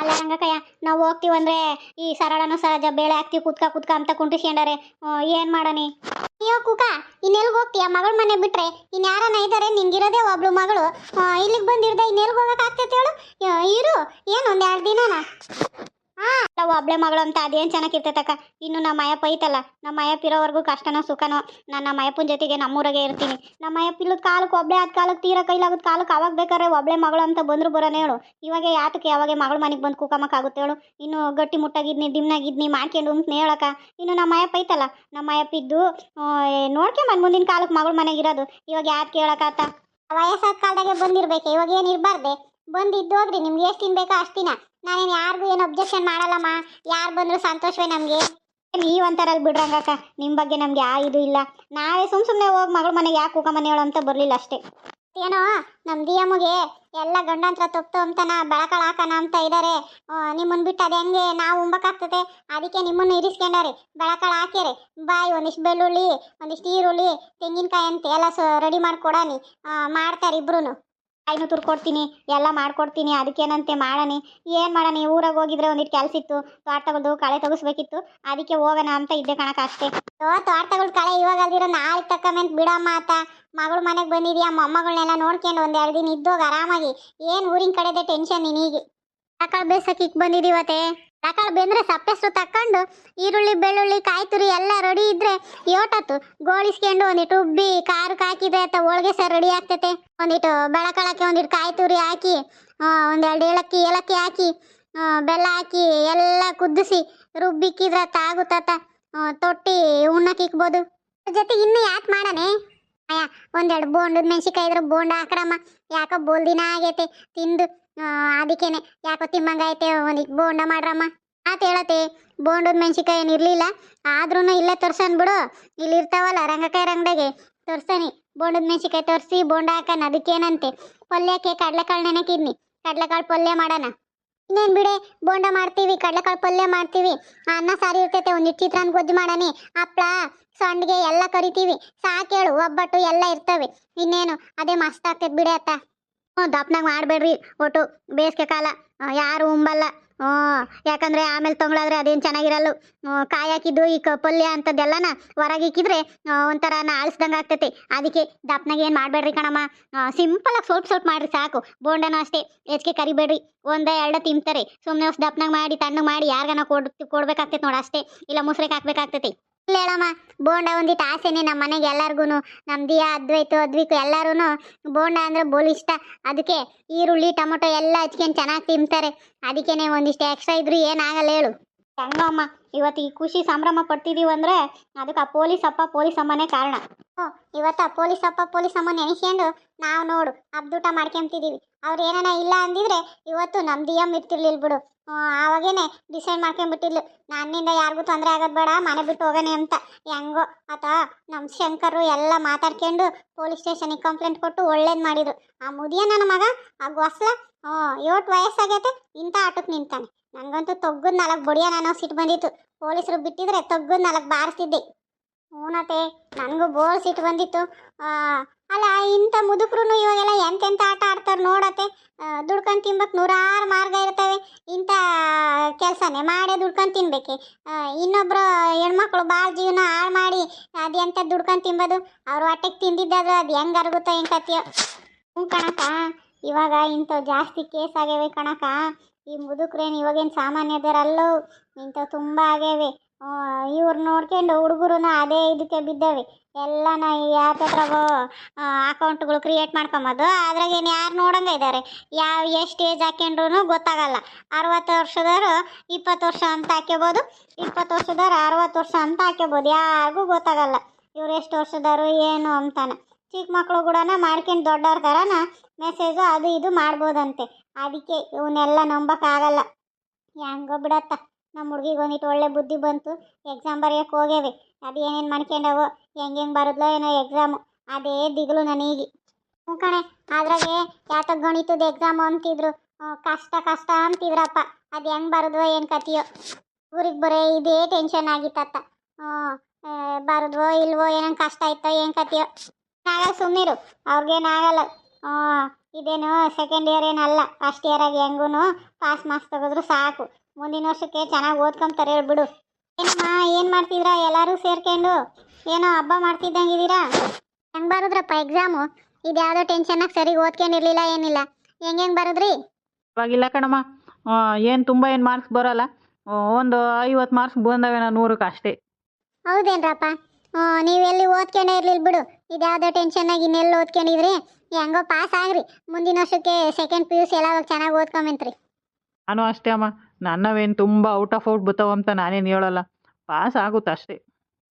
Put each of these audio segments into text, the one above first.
ಅಲ್ಲ ರಂಗಕ್ಕಯ್ಯ ನಾವು ಹೋಗ್ತೀವಂದ್ರೆ ಈ ಸರಳನ ಸಹಜ, ಬೇಳೆ ಹಾಕ್ತೀವಿ ಕುತ್ಕ ಕುತ್ಕ ಅಂತ ಕುಂಟಿಸ್ಕೊಂಡಾರೆ. ಏನ್ ಮಾಡನಿ ಅಯ್ಯೋ ಕುಕ, ಇನ್ನೆಲ್ಗೆ ಹೋಗ್ತೀಯ? ಮಗಳ ಮನೆ ಬಿಟ್ರೆ ಇನ್ಯಾರನ ಇದ್ದಾರೆ ನಿಂಗಿರೋದೇ ಒಬ್ಳು ಮಗಳು. ಇಲ್ಲಿಗೆ ಬಂದಿರ್ದೆ ಇನ್ನೆಲ್ಗೆ ಹೋಗಕ್ಕೆ ಆಗ್ತೈತೆ ಹೇಳು. ಇರು, ಏನು ಒಂದು ಎರಡು ದಿನನ? ಹಾ ಒಬ್ಳೆ ಮಗಳು ಅಂತ ಅದೇನು ಚೆನ್ನಾಗಿರ್ತೈತಕ್ಕ ಇನ್ನು ನಮ್ಮ ಅಯ್ಯಪ್ಪ ಐತಲ್ಲ, ನಮ್ಮ ಅಯ್ಯಪ್ಪ ಇರೋವರೆಗೂ ಕಷ್ಟನೋ ಸುಖನೋ ನಾನು ನಮ್ಮ ಅಯ್ಯಪ್ಪನ ಜೊತೆಗೆ ನಮ್ಮೂರಾಗೆ ಇರ್ತೀನಿ. ನಮ್ಮ ಅಯ್ಯಪ್ಪ ಇಲ್ಲದ ಕಾಲಕ್ಕೆ ಒಬ್ಳೆ ಆದ ಕಾಲಕ್ಕೆ ತೀರ ಕೈಲಾಗದ ಕಾಲಕ್ಕೆ ಅವಾಗ ಬೇಕಾದ್ರೆ ಒಬ್ಳೆ ಮಗಳು ಅಂತ ಬಂದ್ರು ಬರೋಣ ಹೇಳು. ಇವಾಗ ಯಾತಕ್ಕೆ ಯಾವಾಗ ಮಗಳ ಮನೆಗೆ ಬಂದು ಕೂಕಮಕ್ಕಾಗುತ್ತೆ ಹೇಳು. ಇನ್ನು ಗಟ್ಟಿ ಮುಟ್ಟಾಗಿದ್ನಿ, ದಿಮ್ನಾಗಿದ್ನಿ ಮಾಡ್ಕೊಂಡು ಅಂತ ಹೇಳಕ್ಕ ಇನ್ನು ನಮ್ಮ ಅಯ್ಯಪ್ಪ ಐತಲ್ಲ, ನಮ್ಮ ಅಯ್ಯಪ್ಪ ಇದ್ದು ನೋಡ್ಕೊಂಬಂದು ಮುಂದಿನ ಕಾಲಕ್ಕೆ ಮಗಳ ಮನೆಗೆ ಇರೋದು. ಇವಾಗ ಯಾಕೆ ಕೇಳಕ್ಕಾತ ವಯಸ್ಸಾದ ಕಾಲದಾಗೆ ಬಂದಿರ್ಬೇಕು, ಇವಾಗ ಏನು ಇರಬಾರ್ದೆ? ಬಂದು ಇದ್ದು ಹೋಗ್ರಿ ನಿಮ್ಗೆ ಎಷ್ಟು ತಿನ್ಬೇಕೋ ಅಷ್ಟಿನ ನಾನೇನು ಯಾರಿಗೂ ಏನು ಅಬ್ಜೆಕ್ಷನ್ ಮಾಡಲ್ಲಮ್ಮ. ಯಾರು ಬಂದರೂ ಸಂತೋಷವೇ ನಮಗೆ. ನೀವು ಅಂತಾರಲ್ಲಿ ಬಿಡ್ರಂಗಕ್ಕ ನಿಮ್ಮ ಬಗ್ಗೆ ನಮ್ಗೆ ಯಾ ಇದು ಇಲ್ಲ. ನಾವೇ ಸುಮ್ ಸುಮ್ಮನೆ ಹೋಗಿ ಮಗಳ ಮನೆಗೆ ಯಾಕೆ ಕೂಕ ಹೇಳೋ ಅಂತ ಬರಲಿಲ್ಲ ಅಷ್ಟೇ. ಏನೋ ನಮ್ಮ ದಿಯಮ್ಮಗೆ ಎಲ್ಲ ಗಂಡಂತ್ರ ತಪ್ಪು ಅಂತನ, ಬೆಳಕಳ ಹಾಕಣ ಅಂತ ಇದ್ದಾರೆ ನಿಮ್ಮನ್ನು ಬಿಟ್ಟು ಅದು ಹೆಂಗೆ? ನಾವು ಉಂಬಕ್ಕಾಗ್ತದೆ ಅದಕ್ಕೆ ನಿಮ್ಮನ್ನು ಇರಿಸ್ಕೊಂಡಾರೆ. ಬೆಳಕಳ ಹಾಕ್ಯಾರೆ. ಬಾಯಿ, ಒಂದಿಷ್ಟು ಬೆಳ್ಳುಳ್ಳಿ, ಒಂದಿಷ್ಟು ಈರುಳ್ಳಿ, ತೆಂಗಿನಕಾಯಿ ಅಂತ ಎಲ್ಲ ಸ ರೆಡಿ ಮಾಡ್ಕೊಡಾನಿ. ಮಾಡ್ತಾರೆ ಇಬ್ರು ಕಾಯಿನೂ ತುರ್ಕೊಡ್ತೀನಿ, ಎಲ್ಲ ಮಾಡ್ಕೊಡ್ತೀನಿ, ಅದಕ್ಕೇನಂತೆ ಮಾಡಣಿ. ಏನು ಮಾಡಣಿ? ಊರಾಗ ಹೋಗಿದ್ರೆ ಒಂದಿಟ್ಟು ಕೆಲಸ ಇತ್ತು ತೋಟ ತಗೊಳ್ದು ಕಳೆ ತೆಗೆಸ್ಬೇಕಿತ್ತು, ಅದಕ್ಕೆ ಹೋಗೋಣ ಅಂತ ಇದ್ದೆ ಕಣಕ ಅಷ್ಟೇ. ತಗೊಳ್ದು ಕಳೆ ಇವಾಗ ಅಲ್ದಿರೋ ನಾಳೆ ತಕ್ಕಮೆಂತ ಬಿಡಮ್ಮ ಆತ. ಮಗಳು ಮನೆಗೆ ಬಂದಿದ್ಯಾ ಮೊಮ್ಮಗಳನ್ನೆಲ್ಲ ನೋಡ್ಕೊಂಡು ಒಂದು ಎರಡು ದಿನ ಇದ್ದೋಗಿ ಆರಾಮಾಗಿ. ಏನು ಊರಿನ ಕಡೆದೆ ಟೆನ್ಷನ್ ನಿನಗೆ? ತಕಾಳ ಬೇಸಕ್ಕಿಕ್ ಬಂದಿದ್ದೀವತ್ತೆ ತಕಾಳ ಬೆಂದ್ರೆ ಸಪ್ಪೆಸ್ರು ತಕ್ಕೊಂಡು, ಈರುಳ್ಳಿ, ಬೆಳ್ಳುಳ್ಳಿ ಕಾಯಿ ತುರಿ ಎಲ್ಲ ರೆಡಿ ಇದ್ರೆ ಯೋಟತ್ತು ಗೋಳಿಸ್ಕೊಂಡು ಒಂದಿಟ್ಟು ಉಬ್ಬಿ ಕಾರು ಹಾಕಿದ್ರೆ ಅಥವಾ ಹೋಳಿಗೆ ಸರ್ ರೆಡಿ ಆಗ್ತೈತೆ. ಒಂದಿಟ್ಟು ಬೆಳಕಳಕ್ಕೆ ಒಂದಿಟ್ಟು ಕಾಯಿ ತುರಿ ಹಾಕಿ ಒಂದೆರಡು ಏಲಕ್ಕಿ ಏಲಕ್ಕಿ ಹಾಕಿ ಬೆಲ್ಲ ಹಾಕಿ ಎಲ್ಲ ಕುದಿಸಿ ರುಬ್ಬಿಕ್ಕಿದ್ರೆ ಆ, ತೊಟ್ಟಿ ಉಣ್ಣಕ್ಕೆ ಇಕ್ಬೋದು. ಜೊತೆ ಇನ್ನು ಯಾಕೆ ಮಾಡನೆ? ಅಯ್ಯ ಒಂದೆರಡು ಬೋಂಡದ ಮೆಣಸಿಕಾಯಿ ಇದ್ರೆ ಬೋಂಡ ಹಾಕ್ರಮ್ಮ. ಯಾಕೋ ಬೋಲ್ ದಿನ ಆಗೈತೆ ತಿಂದು ಅದಕ್ಕೇನೆ. ಯಾಕೋ ತಿಮ್ಮಂಗೈತೆ ಒಂದಿಟ್ಟು ಬೋಂಡ ಮಾಡ್ರಮ್ಮ. ಆತ ಹೇಳತ್ತೆ ಬೋಂಡದ ಮೆಣಸಿಕಾಯಿ ಏನು ಇರಲಿಲ್ಲ ಆದ್ರೂ ಇಲ್ಲೇ ತೋರ್ಸನ್ ಬಿಡು. ಇಲ್ಲಿ ಇರ್ತಾವಲ್ಲ ರಂಗಕಾಯಿ ರಂಗಡಾಗೆ ತರ್ಸನಿ ಬೋಂಡದ ಮೆಣಸಿಕಾಯಿ ತೋರಿಸಿ, ಬೋಂಡ ಹಾಕನ ಅದಕ್ಕೇನಂತೆ ಪಲ್ಯಕ್ಕೆ ಕಡಲೆಕಾಳು ನೆನಕಿದ್ನಿ ಕಡಲೆಕಾಳು ಪಲ್ಯ ಮಾಡೋಣ. ಇನ್ನೇನು ಬಿಡೆ, ಬೋಂಡ ಮಾಡ್ತೀವಿ, ಕಡಲೆಕಾಳು ಪಲ್ಯ ಮಾಡ್ತೀವಿ. ಅನ್ನ ಸಾರಿ ಇರ್ತೈತೆ, ಒಂದು ಚಿತ್ರಾನ್ನ ಗೊಜ್ಜು ಮಾಡಣಿ. ಹಪ್ಳ, ಸಂಡಿಗೆ ಎಲ್ಲ ಕರಿತೀವಿ. ಸಾಕೇಳು ಒಬ್ಬಟ್ಟು ಎಲ್ಲ ಇರ್ತವೆ. ಇನ್ನೇನು, ಅದೇ ಮಸ್ತ್ ಆಗ್ತೈತೆ ಬಿಡೆ ಅತ್ತ. ಹ್ಞೂ ದಪ್ಪನಾಗ ಮಾಡಬೇಡ್ರಿ, ಒಟ್ಟು. ಬೇಸಿಗೆ ಕಾಲ ಯಾರು ಉಂಬಲ್ಲ. ಯಾಕಂದ್ರೆ ಆಮೇಲೆ ತೊಗೊಳಾದ್ರೆ ಅದೇನು ಚೆನ್ನಾಗಿರಲ್ಲ. ಕಾಯಿ ಹಾಕಿದ್ದು ಈ ಪಲ್ಯ ಅಂಥದ್ದೆಲ್ಲನ ಹೊರಗೆ ಇಕ್ಕಿದ್ರೆ ಒಂಥರ ಆಳಿಸ್ದಂಗೆ ಆಗ್ತೈತೆ. ಅದಕ್ಕೆ ದಪ್ಪನಾಗ ಏನು ಮಾಡಬೇಡ್ರಿ ಕಣಮ್ಮ. ಸಿಂಪಲಾಗಿ ಸ್ವಲ್ಪ ಸ್ವಲ್ಪ ಮಾಡ್ರಿ ಸಾಕು. ಬೋಂಡನೂ ಅಷ್ಟೇ ಹೆಚ್ಚಿಗೆ ಕರಿಬೇಡ್ರಿ. ಒಂದು ಎರಡು ತಿಂತಾರೆ. ಸುಮ್ಮನೆ ದಪ್ಪನಾಗ ಮಾಡಿ, ತಣ್ಣಗೆ ಮಾಡಿ ಯಾರಿಗಾನ ಕೊಡ್, ಕೊಡ್ಬೇಕಾಗ್ತೈತೆ ನೋಡಿ ಅಷ್ಟೇ. ಇಲ್ಲ, ಮುಸ್ರೆಗೆ ಹಾಕ್ಬೇಕಾಗ್ತೈತಿ. ಹೇಳಮ್ಮ ಬೋಂಡ ಒಂದಿಟ್ಟು ಆಸೆನೆ ನಮ್ಮ ಮನೆಗೆ ಎಲ್ಲರಿಗೂ ನಮ್ಮ ದಿಯಾ ಅದ್ವೈತು ಅದ್ವಿಕು ಎಲ್ಲರೂ ಬೋಂಡ ಅಂದ್ರೆ ಬೋಲ್ ಇಷ್ಟ. ಅದಕ್ಕೆ ಈರುಳ್ಳಿ ಟೊಮೊಟೊ ಎಲ್ಲ ಹಚ್ಕೊಂಡು ಚೆನ್ನಾಗಿ ತಿಂತಾರೆ. ಅದಕ್ಕೇನೆ ಒಂದಿಷ್ಟು ಎಕ್ಸ್ಟ್ರಾ ಇದ್ರು ಏನಾಗಲ್ಲ ಹೇಳು. ಹೆಂಗೋ ಅಮ್ಮ ಇವತ್ತು ಈ ಖುಷಿ ಸಂಭ್ರಮ ಪಡ್ತಿದೀವಿ ಅಂದರೆ ಅದಕ್ಕೆ ಆ ಪೊಲೀಸ್ ಅಪ್ಪ ಪೊಲೀಸ್ ಅಮ್ಮನೇ ಕಾರಣ. ಓ ಇವತ್ತು ಆ ಪೊಲೀಸ್ ಅಪ್ಪ ಪೊಲೀಸ್ ಅಮ್ಮ ನೆನೆಸ್ಕೊಂಡು ನಾವು ನೋಡು ಅಬ್ದೂಟ ಮಾಡ್ಕೊಂತಿದ್ದೀವಿ ಅವ್ರು ಏನಾನ ಇಲ್ಲ ಅಂದಿದ್ರೆ ಇವತ್ತು ನಮ್ದು ದಿಯಮ್ ಇರ್ತಿರ್ಲಿಲ್ಲ ಬಿಡು. ಆವಾಗೇನೆ ಡಿಸೈಡ್ ಮಾಡ್ಕೊಂಡ್ಬಿಟ್ಟಿದ್ಲು. ನನ್ನಿಂದ ಯಾರಿಗೂ ತೊಂದರೆ ಆಗೋದು ಬೇಡ, ಮನೆ ಬಿಟ್ಟು ಹೋಗೋಣ ಅಂತ. ಹೆಂಗೋ, ಆತ ನಮ್ಮ ಶಂಕರು ಎಲ್ಲ ಮಾತಾಡ್ಕೊಂಡು ಪೊಲೀಸ್ ಸ್ಟೇಷನಿಗೆ ಕಂಪ್ಲೇಂಟ್ ಕೊಟ್ಟು ಒಳ್ಳೇದು ಮಾಡಿದ್ರು. ಆ ಮುದಿಯ ನನ್ನ ಮಗ, ಆ ಗೊಸ್ಲ ಹ್ಞೂ ಏಟು ವಯಸ್ಸಾಗೈತೆ, ಇಂಥ ಆಟಕ್ಕೆ ನಿಂತಾನೆ. ನನಗಂತೂ ತೊಗ್ಗದ ನಾಲ್ಕು ಬಡಿಯ ನಾನು ಸಿಟ್ಟು ಬಂದಿತ್ತು. ಪೊಲೀಸರು ಬಿಟ್ಟಿದ್ರೆ ತೊಗ್ಗದ ನಾಲ್ಕು ಬಾರಿಸ್ತಿದ್ದೆ. ಹ್ಞೂನತೆ ನನಗೂ ಬೋಲ್ ಸಿಟ್ಟು ಬಂದಿತ್ತು. ಅಲ್ಲ, ಇಂಥ ಮುದುಕರು ಇವಾಗೆಲ್ಲ ಎಂತೆಂಥ ಆಟ ಆಡ್ತಾರೆ ನೋಡತ್ತೆ. ದುಡ್ಕೊಂಡು ತಿನ್ಬೇಕು ನೂರಾರು ಮಾರ್ಗ ಇರ್ತವೆ. ಇಂಥ ಕೆಲಸನೇ ಮಾಡೇ ದುಡ್ಕೊಂಡು ತಿನ್ಬೇಕು. ಇನ್ನೊಬ್ಬರು ಹೆಣ್ಮಕ್ಳು ಭಾಳ ಜೀವನ ಹಾಳು ಮಾಡಿ ಅದು ಎಂತ ದುಡ್ಕೊಂಡು ತಿನ್ಬೋದು ಅವ್ರ ಹೊಟ್ಟೆಗೆ ತಿಂದಿದ್ದಾದ್ರೆ ಅದು ಹೆಂಗೆ ಅರಗುತ್ತೋ ಹೆಂಗೆ ಕತ್ತಿಯೋ ಹ್ಞೂ ಕಣಕ ಇವಾಗ ಇಂಥವು ಜಾಸ್ತಿ ಕೇಸ್ ಆಗ್ಯಾವೆ ಕಣಕ ಈ ಮುದುಕ್ರೇನು ಇವಾಗೇನು ಸಾಮಾನ್ಯದರಲ್ಲೂ ಇಂಥವು ತುಂಬ ಆಗ್ಯಾವೆ. ಇವ್ರು ನೋಡ್ಕೊಂಡು ಹುಡುಗರುನ ಅದೇ ಇದಕ್ಕೆ ಬಿದ್ದಾವೆ. ಎಲ್ಲನ ಯಾತತ್ರವೋ ಅಕೌಂಟ್ಗಳು ಕ್ರಿಯೇಟ್ ಮಾಡ್ಕೊಂಬೋದು. ಅದ್ರಾಗೇನು ಯಾರು ನೋಡಂಗೆ ಇದ್ದಾರೆ ಯಾವ ಎಷ್ಟು ಏಜ್ ಹಾಕ್ಯಂಡ್ರು ಗೊತ್ತಾಗಲ್ಲ. ಅರವತ್ತು ವರ್ಷದವರು ಇಪ್ಪತ್ತು ವರ್ಷ ಅಂತ ಹಾಕ್ಯಬೋದು. ಇಪ್ಪತ್ತು ವರ್ಷದವ್ರು ಅರವತ್ತು ವರ್ಷ ಅಂತ ಹಾಕ್ಯಬೋದು. ಯಾರಿಗೂ ಗೊತ್ತಾಗಲ್ಲ. ಇವ್ರು ಎಷ್ಟು ವರ್ಷದವರು, ಏನು ಅಂತಾನೆ. ಚಿಕ್ಕ ಮಕ್ಕಳು ಕೂಡ ಮಾಡ್ಕೊಂಡು ದೊಡ್ಡವ್ರ ಥರನ ಮೆಸೇಜು ಅದು ಇದು ಮಾಡ್ಬೋದಂತೆ. ಅದಕ್ಕೆ ಇವನ್ನೆಲ್ಲ ನಂಬಕ್ಕಾಗಲ್ಲ ಹೆಂಗೋ ಬಿಡತ್ತ. ನಮ್ಮ ಹುಡುಗಿಗೆ ಒಂದಿಟ್ಟು ಒಳ್ಳೆ ಬುದ್ಧಿ ಬಂತು ಎಕ್ಸಾಮ್ ಬರೆಯೋಕೆ ಹೋಗ್ಯಾವೆ. ಅದು ಏನೇನು ಮಾಡ್ಕೊಂಡವೋ ಹೆಂಗೆ ಹೆಂಗೆ ಬರೋದ್ಲೋ ಏನೋ ಎಕ್ಸಾಮು ಅದೇ ದಿಗ್ಲು ನನಗೆ. ಹ್ಞೂ ಕಣೆ ಅದ್ರಾಗೆ ಯಾತೋ ಗಣಿತದ ಎಕ್ಸಾಮು ಅಂತಿದ್ರು? ಕಷ್ಟ ಕಷ್ಟ ಅಂತಿದ್ರಪ್ಪ. ಅದು ಹೆಂಗೆ ಬರೋದ್ವೋ ಏನು ಕತಿಯೋ ಊರಿಗೆ ಬರೋ ಇದೇ ಟೆನ್ಷನ್ ಆಗಿತ್ತತ್ತ. ಬರೋದ್ವೋ ಇಲ್ವೋ ಏನೇನು ಕಷ್ಟ ಆಯ್ತೋ ಏನು ಕತಿಯೋ ಆಗಲ್ಲ ಸುಮ್ಮನಿರು ಅವ್ರಿಗೇನಾಗಲ್ಲ ಹ್ಞೂ ಇದೇನು ಸೆಕೆಂಡ್ ಇಯರ್ ಏನಲ್ಲ ಫಸ್ಟ್ ಇಯರಾಗಿ ಹೆಂಗೂ ಪಾಸ್ ಮಾರ್ಕ್ಸ್ ತೆಗೆದ್ರು ಸಾಕು. ಮುಂದಿನ ವರ್ಷಕ್ಕೆ ಚೆನ್ನಾಗಿ ಓದ್ಕೊಂತಾರೆ ಬಿಡು. ಏನಮ್ಮ ಏನು ಮಾಡ್ತಿದ್ರಾ? ಎಲ್ಲರೂ ಸೇರ್ಕೊಂಡು ಏನೋ ಹಬ್ಬ ಮಾಡ್ತಿದ್ದಂಗಿದ್ದೀರಾ? ಹೆಂಗೆ ಬರೋದ್ರಪ್ಪ ಎಕ್ಸಾಮು ಇದ್ಯಾವುದೋ ಟೆನ್ಷನ್ನಾಗಿ ಸರಿ ಓದ್ಕೊಂಡಿರ್ಲಿಲ್ಲ ಏನಿಲ್ಲ. ಹೆಂಗೆ ಹೆಂಗೆ ಬರೋದ್ರಿ? ಇವಾಗಿಲ್ಲ ಕಣಮ್ಮ. ಏನು ತುಂಬ ಏನು ಮಾರ್ಕ್ಸ್ ಬರೋಲ್ಲ. ಒಂದು ಐವತ್ತು ಮಾರ್ಕ್ಸ್ ಬಂದಾಗ ನೂರಕ್ಕೆ ಅಷ್ಟೇ. ಹೌದೇನ್ರಪ್ಪ? ನೀವೆಲ್ಲಿ ಓದ್ಕೊಂಡೇ ಇರ್ಲಿಲ್ಲ ಬಿಡು. ಇದ್ಯಾವುದೋ ಟೆನ್ಷನ್ನಾಗಿ ಇನ್ನೆಲ್ಲಿ ಓದ್ಕೊಂಡಿದ್ರಿ? ಹೆಂಗೋ ಪಾಸ್ ಆಗ್ರಿ. ಮುಂದಿನ ವರ್ಷಕ್ಕೆ ಸೆಕೆಂಡ್ ಪಿ ಯು ಸಿ ಎಲ್ಲ ಚೆನ್ನಾಗಿ ಓದ್ಕೊಂಬಂತ್ರಿ. ನಾನು ಅಷ್ಟೇ ಅಮ್ಮ. ನನ್ನವೇನು ತುಂಬ ಔಟ್ ಆಫ್ ಔಟ್ ಬತ್ತಾವಂತ ನಾನೇನು ಹೇಳಲ್ಲ. ಪಾಸ್ ಆಗುತ್ತೆ ಅಷ್ಟೇ.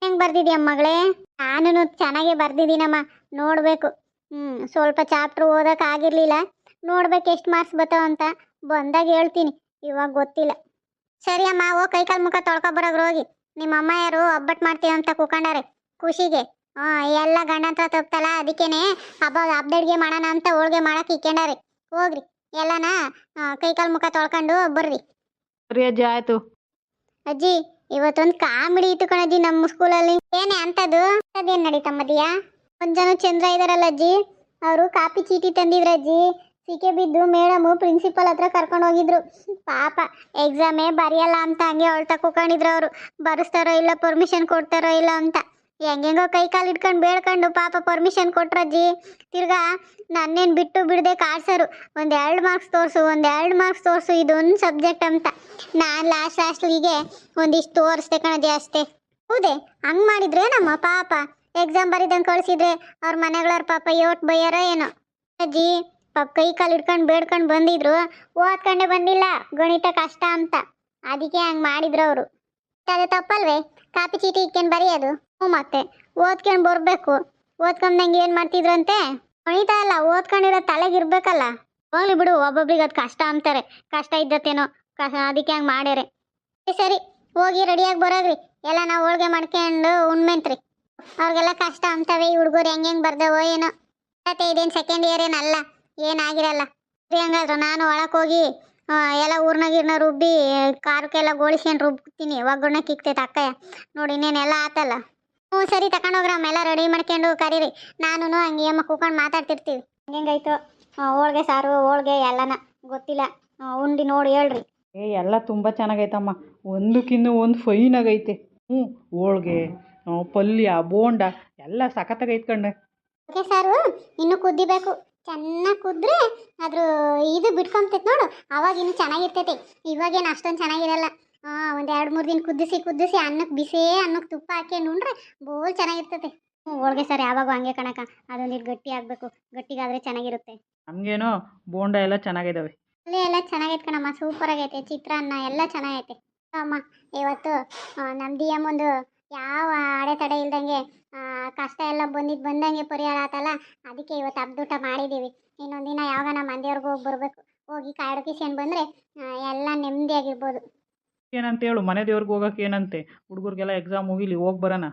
ಹೆಂಗ್ ಬರ್ದಿದ್ಯಾ ಮಗಳೇ? ನಾನು ಚೆನ್ನಾಗಿ ಬರ್ದಿದ್ದೀನಮ್ಮ. ನೋಡಬೇಕು. ಹ್ಞೂ ಸ್ವಲ್ಪ ಚಾಪ್ಟರ್ ಓದೋಕೆ ಆಗಿರಲಿಲ್ಲ. ನೋಡ್ಬೇಕು ಎಷ್ಟು ಮಾರ್ಕ್ಸ್ ಬರ್ತಾವಂತ ಬಂದಾಗ ಹೇಳ್ತೀನಿ. ಇವಾಗ ಗೊತ್ತಿಲ್ಲ. ಸರಿ ಅಮ್ಮ, ಓ, ಕೈಕಾಲು ಮುಖ ತೊಳ್ಕೊಬರೋಗ್ರು ಹೋಗಿ ನಿಮ್ಮ ಅಮ್ಮ ಯಾರು? ಒಬ್ಬಟ್ಟು ಮಾಡ್ತೀವಿ ಅಂತ ಕೂಕೊಂಡಾರೆ. ಖುಷಿಗೆ. ಹಾಂ ಎಲ್ಲ ಗಂಡಂತ್ರ ತಪ್ಪಲ್ಲ ಅದಕ್ಕೇನೆ ಹಬ್ಬ ಹಬ್ಬದಡ್ಗೆ ಮಾಡೋಣ ಅಂತ ಹೋಳ್ಗೆ ಮಾಡಕ್ಕೆ ಇಕ್ಕೊಂಡಾರೆ ಹೋಗ್ರಿ. ಎಲ್ಲನ ಕೈಕಾಲು ಮುಖ ತೊಳ್ಕೊಂಡು ಬರ್ರಿ. ಸರಿ ಅಜ್ಜಿ ಆಯ್ತು. ಅಜ್ಜಿ, ಇವತ್ತೊಂದು ಕಾಮಿಡಿ ಇತ್ತು ಕಣಜ್ಜಿ ನಮ್ಮ ಸ್ಕೂಲಲ್ಲಿ ಏನೇ ಅಂತದು ಅದೇನ್ ನಡೀತಮ್ಮದಿಯಾ? ಒಂದ್ ಜನ ಚಂದ್ರ ಇದಾರಲ್ಲ ಅಜ್ಜಿ. ಅವರು ಕಾಪಿ ಚೀಟಿ ತಂದಿದ್ರ ಅಜ್ಜಿ. ಸಿಕ್ಕೆ ಬಿದ್ದು ಮೇಡಮ್ ಪ್ರಿನ್ಸಿಪಲ್ ಹತ್ರ ಕರ್ಕೊಂಡು ಹೋಗಿದ್ರು. ಪಾಪ ಎಕ್ಸಾಮೇ ಬರೆಯಲ್ಲ ಅಂತ ಹಂಗೆ ಅವಳ್ತಾ ಕೂಕೊಂಡಿದ್ರು ಅವರು. ಬರೆಸ್ತಾರೋ ಇಲ್ಲ ಪರ್ಮಿಷನ್ ಕೊಡ್ತಾರೋ ಇಲ್ಲ ಅಂತ. ಹೆಂಗೆಂಗೋ ಕೈ ಕಾಲು ಇಟ್ಕೊಂಡು ಬೇಡ್ಕೊಂಡು ಪಾಪ ಪರ್ಮಿಷನ್ ಕೊಟ್ರಜ್ಜಿ ತಿರ್ಗಾ ನನ್ನೇನು ಬಿಟ್ಟು ಬಿಡದೆ ಕಾಡ್ಸರು. ಒಂದು ಎರಡು ಮಾರ್ಕ್ಸ್ ತೋರಿಸು, ಒಂದು ಎರಡು ಮಾರ್ಕ್ಸ್ ತೋರಿಸು, ಇದೊಂದು ಸಬ್ಜೆಕ್ಟ್ ಅಂತ. ನಾನು ಲಾಸ್ಟ್ ಲಾಸ್ಟ್ಲಿಗೆ ಒಂದಿಷ್ಟು ತೋರಿಸ್ದೆ ಕಣಜಿ ಅಷ್ಟೇ. ಹೌದೇ, ಹಂಗೆ ಮಾಡಿದ್ರೆ ನಮ್ಮ ಪಾಪ? ಎಕ್ಸಾಮ್ ಬರೀದಂಗೆ ಕಳಿಸಿದ್ರೆ ಅವ್ರ ಮನೆಗಳವ್ರ ಪಾಪ ಯೋಟ್ ಬೈಯಾರ ಏನೋ. ಅಜ್ಜಿ, ಪಾಪ ಕೈ ಕಾಲು ಇಟ್ಕೊಂಡು ಬೇಡ್ಕೊಂಡು ಬಂದಿದ್ರು. ಓದ್ಕೊಂಡೆ ಬಂದಿಲ್ಲ, ಗಣಿತ ಕಷ್ಟ ಅಂತ. ಅದಕ್ಕೆ ಹಂಗೆ ಮಾಡಿದ್ರು ಅವರು. ಅದು ತಪ್ಪಲ್ವೇ? ಕಾಪಿ ಚೀಟಿ ಇಟ್ಕೊಂಡು ಬರೆಯೋದು ಹ್ಞೂ ಮತ್ತೆ ಓದ್ಕೊಂಡು ಬರಬೇಕು. ಓದ್ಕೊಂಡಂಗೆ ಏನು ಮಾಡ್ತಿದ್ರಂತೆ? ಗಣಿತ ಅಲ್ಲ ಓದ್ಕೊಂಡಿರೋ ತಲೆಗೆ ಇರ್ಬೇಕಲ್ಲ. ಹೋಗ್ಲಿ ಬಿಡು ಒಬ್ಬೊಬ್ರಿಗೆ ಅದು ಕಷ್ಟ ಅಂತಾರೆ. ಕಷ್ಟ ಇದ್ದತ್ತೇನೋ ಕಷ್ಟ ಅದಕ್ಕೆ ಹಂಗೆ ಮಾಡ್ಯಾರೆ. ಸರಿ, ಹೋಗಿ ರೆಡಿಯಾಗಿ ಬರೋಗ್ರಿ. ಎಲ್ಲ ನಾವು ಹೋಳ್ಗೆ ಮಾಡ್ಕೊಂಡು ಉಣ್ಮೆಂತ್ರಿ. ಅವ್ರಿಗೆಲ್ಲ ಕಷ್ಟ ಅಂತವೆ ಈ ಹುಡುಗರು ಹೆಂಗೆ ಹೆಂಗೆ ಬರ್ದವೋ ಏನೋ. ಮತ್ತೆ ಇದೇನು ಸೆಕೆಂಡ್ ಇಯರ್ ಏನಲ್ಲ ಏನಾಗಿರಲ್ಲ ಹಂಗಾದ್ರೆ ನಾನು ಒಳಕ್ಕೆ ಹೋಗಿ ಎಲ್ಲ ಊರ್ನಾಗಿರ್ನ ಗೀರ್ನ ರುಬ್ಬಿ ಖಾರಕ್ಕೆಲ್ಲ ಗೋಳಿಸ್ಕೊಂಡು ರುಬ್ತೀನಿ ಒಗ್ಗರಣೆ ಇಕ್ತೈತೆ ಅಕ್ಕಯ್ಯ. ನೋಡಿ ಇನ್ನೇನೆಲ್ಲ ಆತಲ್ಲ. ಹ್ಞೂ ಸರಿ ತಗೊಂಡೋಗ್ರಮ್ಮ ಎಲ್ಲ ರೆಡಿ ಮಾಡ್ಕೊಂಡು ಕರೀರಿ. ನಾನು ಹಂಗೆ ಅಮ್ಮ ಕೂಕೊಂಡು ಮಾತಾಡ್ತಿರ್ತೀವಿ. ಹೆಂಗಾಯ್ತು ಹೋಳ್ಗೆ ಸಾರು ಹೋಳ್ಗೆ ಎಲ್ಲನ. ಗೊತ್ತಿಲ್ಲ. ಉಂಡಿ ನೋಡಿ ಹೇಳ್ರಿ. ಏ ಎಲ್ಲ ತುಂಬ ಚೆನ್ನಾಗೈತಮ್ಮ. ಒಂದಕ್ಕಿನ್ನೂ ಒಂದು ಫೈನ್ ಆಗೈತೆ ಹ್ಞೂ ಹೋಳ್ಗೆ ಪಲ್ಯ ಬೋಂಡ ಎಲ್ಲ ಸಖತ್ತಾಗೈತೆ ಕಣ್ಣೆ. ಓಕೆ ಸಾರು ಇನ್ನು ಕುದ್ದಿಬೇಕು ಚೆನ್ನಾಗಿ ಕುದ್ರೆ ಅದ್ರ ಇದು ಬಿಟ್ಕೊಂತೈತೆ ನೋಡು. ಅವಾಗ ಇನ್ನು ಚೆನ್ನಾಗಿರ್ತೈತಿ. ಇವಾಗೇನು ಅಷ್ಟೊಂದು ಚೆನ್ನಾಗಿರಲ್ಲ. ಹಾಂ ಒಂದು ಎರಡು ಮೂರು ದಿನ ಕುದಿಸಿ ಕುದಿಸಿ ಅನ್ನಕ್ಕೆ ಬಿಸಿ ಅನ್ನಕ್ಕೆ ತುಪ್ಪ ಹಾಕಿ ಉಂಡ್ರೆ ಬೋಲ್ ಚೆನ್ನಾಗಿರ್ತದೆ. ಹ್ಞೂ ಹೋಳ್ಗೆ ಸರ್ ಯಾವಾಗೂ ಹಂಗೆ ಕಣಕ ಅದೊಂದಿಟ್ಟು ಗಟ್ಟಿ ಆಗಬೇಕು. ಗಟ್ಟಿಗಾದ್ರೆ ಚೆನ್ನಾಗಿರುತ್ತೆ. ಹಂಗೇನು? ಬೋಂಡ ಎಲ್ಲ ಚೆನ್ನಾಗಿದ್ದಾವೆ ಅಲ್ಲಿ ಎಲ್ಲ ಚೆನ್ನಾಗೈತೆ ಕಣಮ್ಮ. ಸೂಪರ್ ಆಗೈತೆ. ಚಿತ್ರಾನ್ನ ಎಲ್ಲ ಚೆನ್ನಾಗೈತೆ. ಅಮ್ಮ ಇವತ್ತು ನಮ್ಮ ಡಿ ಎಂ ಒಂದು ಯಾವ ಅಡೆತಡೆ ಇಲ್ದಂಗೆ ಆ, ಕಷ್ಟ ಎಲ್ಲ ಬಂದಿದ್ದು ಬಂದಂಗೆ ಪರಿಹಾರ ಆತಲ್ಲ ಅದಕ್ಕೆ ಇವತ್ತು ಹಬ್ಬದೂಟ ಮಾಡಿದ್ದೀವಿ ಇನ್ನೊಂದಿನ ದಿನ ಯಾವಾಗ ನಮ್ಮ ಮಂದಿಯವ್ರಿಗೆ ಹೋಗಿ ಬರಬೇಕು. ಹೋಗಿ ಕಾಡ್ಕಿಸ್ಕೊಂಡು ಬಂದರೆ ಎಲ್ಲ ನೆಮ್ಮದಿಯಾಗಿರ್ಬೋದು ಏನಂತ ಹೇಳು, ಮನೆ ದೇವ್ರಿಗೆ ಹೋಗೋಕೆ ಏನಂತೆ? ಹುಡುಗರಿಗೆಲ್ಲ ಎಕ್ಸಾಮ್ ಮುಗಿಲಿ, ಹೋಗಿ ಬರೋಣ.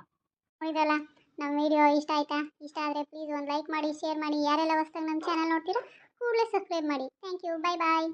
ನಮ್ಮ ವಿಡಿಯೋ ಇಷ್ಟ ಆಯ್ತಾ? ಇಷ್ಟ ಆದರೆ ಪ್ಲೀಸ್ ಒಂದು ಲೈಕ್ ಮಾಡಿ ಶೇರ್ ಮಾಡಿ. ಯಾರೆಲ್ಲ ಹೊಸ್ದಾಗಿ ನಮ್ಮ ಚಾನಲ್ ನೋಡ್ತೀರಾ, ಕೂಡಲೇ ಸಬ್ಸ್ಕ್ರೈಬ್ ಮಾಡಿ. Thank you bye bye